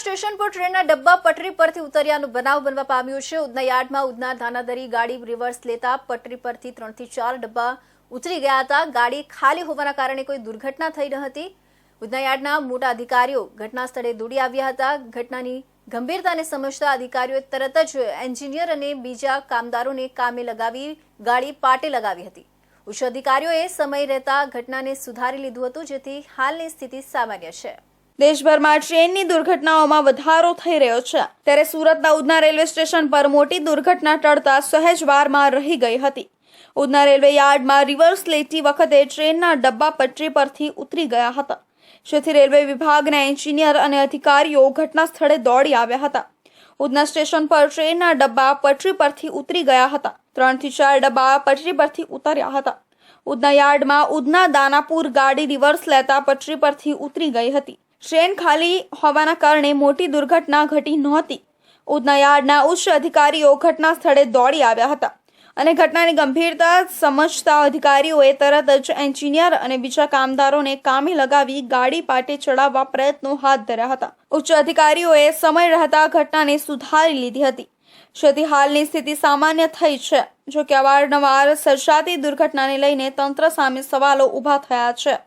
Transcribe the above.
Station પર ટ્રેનના ડબ્બા પટરી પરથી ઉતર્યાનો બનાવ બનવા પામ્યો છે. ઉધના યાર્ડમાં ઉધના ધાનાદરી ગાડી રિવર્સ લેતા પટરી પરથી ત્રણથી ચાર ડબ્બા ઉતરી ગયા હતા. ગાડી ખાલી હોવાના કારણે કોઈ દુર્ઘટના થઈ ન હતી. ઉધના યાર્ડના મોટા અધિકારીઓ ઘટના સ્થળે દોડી આવ્યા હતા. ઘટનાની ગંભીરતાને સમજતા અધિકારીઓએ તરત જ એન્જિનિયર અને બીજા કામદારોને કામે લગાવી ગાડી પાટે લગાવી હતી. ઉચ્ચ અધિકારીઓએ સમય રહેતા ઘટનાને સુધારી લીધું હતું, જેથી હાલની સ્થિતિ સામાન્ય છે. દેશભરમાં ટ્રેનની દુર્ઘટનાઓમાં વધારો થઈ રહ્યો છે. ત્યારે સુરતના ઉધના રેલવે સ્ટેશન પર મોટી દુર્ઘટના ટળતા સહેજ વારમાં રહી ગઈ હતી. ઉધના રેલવે યાર્ડમાં રિવર્સ લેતી વખતે ટ્રેનના ડબ્બા પટરી પરથી ઉતરી ગયા હતા. જેથી રેલવે વિભાગના એન્જિનિયર અને અધિકારીઓ ઘટના સ્થળે દોડી આવ્યા હતા. ઉધના સ્ટેશન પર ટ્રેનના ડબ્બા પટરી પરથી ઉતરી ગયા હતા. ત્રણથી ચાર ડબ્બા પટરી પરથી ઉતર્યા હતા. ઉધના યાર્ડમાં ઉધના દાનાપુર ગાડી રિવર્સ લેતા પટરી પરથી ઉતરી ગઈ હતી. ટ્રેન ખાલી હોવાના કારણે મોટી દુર્ઘટના ઘટી નહોતી. ઉધના યાર્ડના ઉચ્ચ અધિકારીઓ ઘટના સ્થળે દોડી આવ્યા હતા અને ઘટનાની ગંભીરતા સમજતા અધિકારીઓએ તરત જ એન્જિનિયર અને બીજા કામદારોને કામે લગાવી ગાડી પાટે ચડાવવા પ્રયત્નો હાથ ધર્યા હતા. ઉચ્ચ અધિકારીઓએ સમય રહેતા ઘટનાને સુધારી લીધી હતી. જેથી હાલની સ્થિતિ સામાન્ય થઈ છે. જો કે અવારનવાર સર્જાતી દુર્ઘટનાને લઈને તંત્ર સામે સવાલો ઊભા થયા છે.